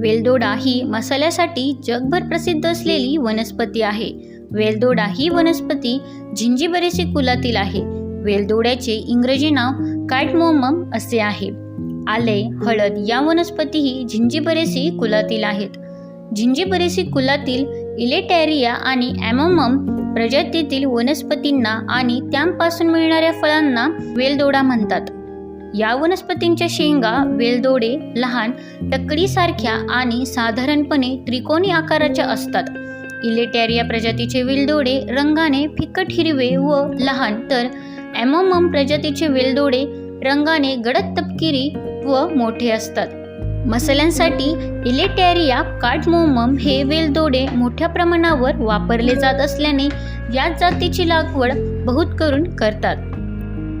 वेलदोडा ही मसाल्यासाठी जगभर प्रसिद्ध असलेली वनस्पती आहे. वेलदोडा ही वनस्पती झिंजिबरेसी कुलातील आहे. वेलदोड्याचे इंग्रजी नाव कायटमोमम असे आहे. आले हळद या वनस्पतीही झिंजिबरेसी कुलातील आहेत. झिंजीबरेसी कुलातील इलेटॅरिया आणि ॲमोमम प्रजातीतील वनस्पतींना आणि त्यांपासून मिळणाऱ्या फळांना वेलदोडा म्हणतात. या वनस्पतींच्या शेंगा वेलदोडे लहान टकडीसारख्या आणि साधारणपणे त्रिकोणी आकाराच्या असतात. इलेटॅरिया प्रजातीचे वेलदोडे रंगाने फिकट हिरवे व लहान तर ॲमोमम प्रजातीचे वेलदोडे रंगाने गडद तपकिरी व मोठे असतात. मसाल्यांसाठी इलेटॅरिया काटमोमम हे वेलदोडे मोठ्या प्रमाणावर वापरले जात असल्याने या जातीची लागवड बहुत करून करतात.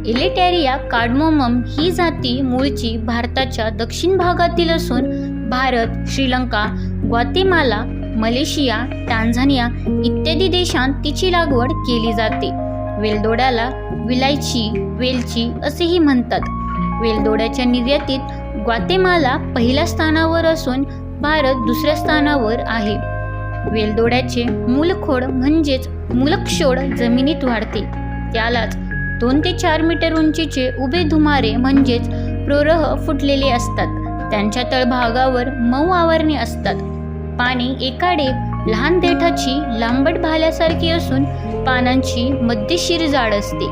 इलेटॅरिया कार्डमोमम ही जाती मूळची भारताच्या दक्षिण भागातील असून Bharat Sri Lanka Guatemala Malaysia Tanzania इत्यादी देशांत तिची लागवड केली जाते. वेलदोड्याला विलायची वेलची असेही म्हणतात. वेलदोड्याच्या निर्यातीत ग्वातेमाला पहिल्या स्थानावर असून भारत दुसऱ्या स्थानावर आहे. वेलदोड्याचे मूलखोड म्हणजेच मूलक्षोड जमिनीत वाढते. त्यालाच दोन ते चार मीटर उंचीचे उभे धुमारे म्हणजेच प्रोरह फुटलेले असतात. त्यांच्या तळभागावर मऊ आवरणे असतात. पाने एकाडे लहान देठाची लांबट भाल्यासारखी असून पानांची मध्यशीर जाड असते.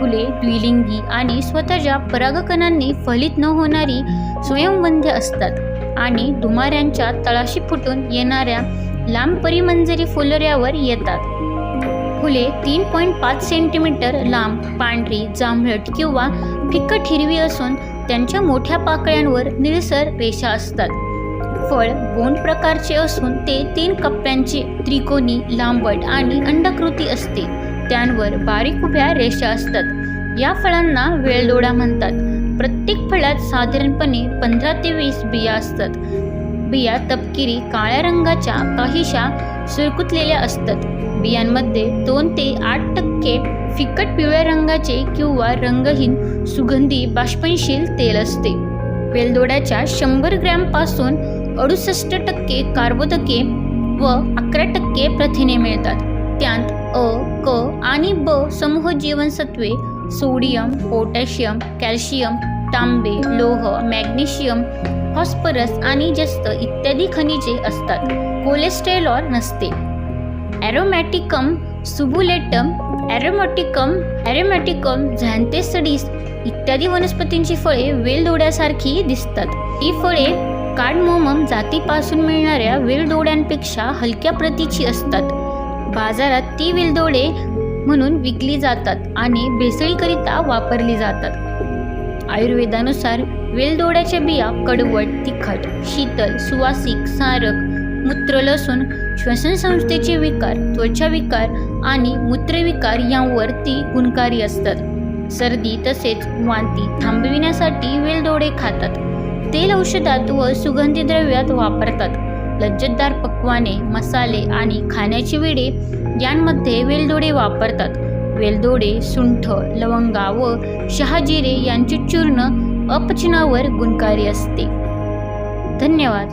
फुले द्विलिंगी आणि स्वतःच्या परागकणांनी फलित न होणारी स्वयंवंध्य असतात आणि धुमाऱ्यांच्या तळाशी फुटून येणाऱ्या लांब परिमंजरी फुलोऱ्यावर येतात. फुले तीन पॉईंट पाच सेंटीमीटर लांब पांढरी जांभळट किंवा फिकट हिरवी असून त्यांच्या मोठ्या पाकळ्यांवर निळसर रेषा असतात. फळ गोंड प्रकारचे असून ते तीन कप्प्यांचे त्रिकोणी लांबट आणि अंडकृती असते. त्यांवर बारीक उभ्या रेषा असतात. या फळांना वेळदोडा म्हणतात. प्रत्येक फळात साधारणपणे पंधरा ते वीस बिया असतात. बिया तपकिरी काळ्या रंगाच्या काहीशा सुरकुतलेल्या असतात. बियांमध्ये दोन ते आठ टक्के फिकट पिवळ्या रंगाचे किंवा रंगहीन सुगंधी बाष्पनशील तेल असते. वेलदोड्याच्या शंभर ग्रॅमपासून अडुसष्ट टक्के कार्बोदके व अकरा टक्के प्रथिने मिळतात. त्यात अ क आणि ब समूह जीवनसत्वे सोडियम पोटॅशियम कॅल्शियम तांबे लोह मॅग्नेशियम फॉस्फरस आणि जस्त इत्यादी खनिजे असतात. कोलेस्टेरॉल नसते. ॲरोमॅटिकम सुबुलेटम ॲरोमॅटिकम ॲरोमॅटिकम झॅन्थेसडीस इत्यादी वनस्पतींची फळे वेलदोड्यासारखी दिसतात. ही फळे कार्डमोमम जातीपासून मिळणाऱ्या वेलदोड्यांपेक्षा हलक्या प्रतीची असतात. बाजारात ती वेलदोडे म्हणून विकली जातात आणि भेसळीकरिता वापरली जातात. आयुर्वेदानुसार वेलदोड्याच्या बिया कडवट तिखट शीतल सुवासिक सारक मूत्र लसूण श्वसनसंस्थेचे विकार त्वचा विकार आणि मूत्रविकार यांवर ती गुणकारी असतात. सर्दी तसेच वांती थांबविण्यासाठी वेलदोडे खातात. तेल औषधात व सुगंधी द्रव्यात वापरतात. लज्जतदार पक्वाने मसाले आणि खाण्याची वेडे यांमध्ये वेलदोडे वापरतात. वेलदोडे सुंठ लवंगा व शहाजिरे यांचे चूर्ण अपचनावर गुणकारी असते. धन्यवाद.